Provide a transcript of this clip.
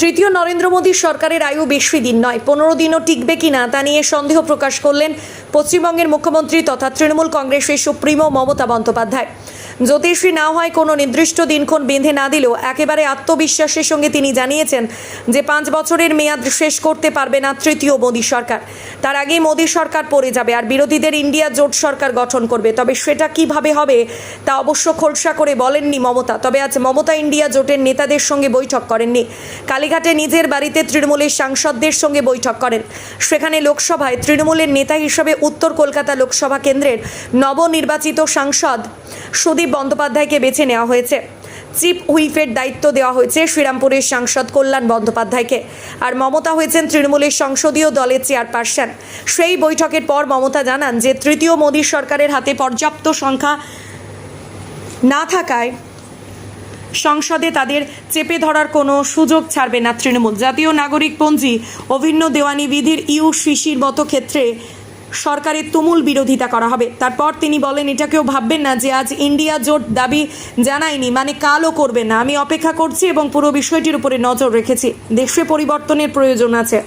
তৃতীয় নরেন্দ্র মোদীর সরকারের আয়ু বেশি দিন নয়। পনেরো দিনও টিকবে কিনা তা নিয়ে সন্দেহ প্রকাশ করলেন পশ্চিমবঙ্গের মুখ্যমন্ত্রী তথা তৃণমূল কংগ্রেসের সুপ্রিমো মমতা বন্দ্যোপাধ্যায়। জ্যোতিষী না হয় কোনো নির্দিষ্ট দিনক্ষণ বেঁধে না দিলেও একেবারে আত্মবিশ্বাসের সঙ্গে তিনি জানিয়েছেন যে পাঁচ বছরের মেয়াদ শেষ করতে পারবে না তৃতীয় মোদী সরকার। তার আগেই মোদী সরকার পড়ে যাবে আর বিরোধীদের ইন্ডিয়া জোট সরকার গঠন করবে। তবে সেটা কীভাবে হবে তা অবশ্য খোলসা করে বলেননি মমতা। তবে আজ মমতা ইন্ডিয়া জোটের নেতাদের সঙ্গে বৈঠক করেননি। কালীঘাটে নিজের বাড়িতে তৃণমূলের সাংসদদের সঙ্গে বৈঠক করেন। সেখানে লোকসভায় তৃণমূলের নেতা হিসেবে উত্তর কলকাতা লোকসভা কেন্দ্রের নবনির্বাচিত সাংসদ সুদীপ বন্দ্যোপাধ্যায়কে বেছে নেওয়া হয়েছে। চিফ হুইপের দায়িত্ব দেওয়া হয়েছে শ্রীরামপুরের সাংসদ কল্যাণ বন্দ্যোপাধ্যায়কে। আর মমতা হয়েছেন তৃণমূলের সংসদীয় দলের চেয়ারপারসন। সেই বৈঠকের পর মমতা জানান যে, তৃতীয় মোদী সরকারের হাতে পর্যাপ্ত সংখ্যা না থাকায় সংসদে তাদের চেপে ধরার কোনো সুযোগ ছাড়বে না তৃণমূল। জাতীয় নাগরিক পঞ্জি অভিন্ন দেওয়ানি বিধির ইউ সিসির মতো ক্ষেত্রে সরকারের তুমুল বিরোধিতা করা হবে। তারপর তিনি বলেন এটা কেউ ভাববেন না যে আজ ইন্ডিয়া জোট দাবি জানায়নি মানে কালও করবে না। আমি অপেক্ষা করছি এবং পুরো বিষয়টির উপরে নজর রেখেছি। দেশে পরিবর্তনের প্রয়োজন আছে।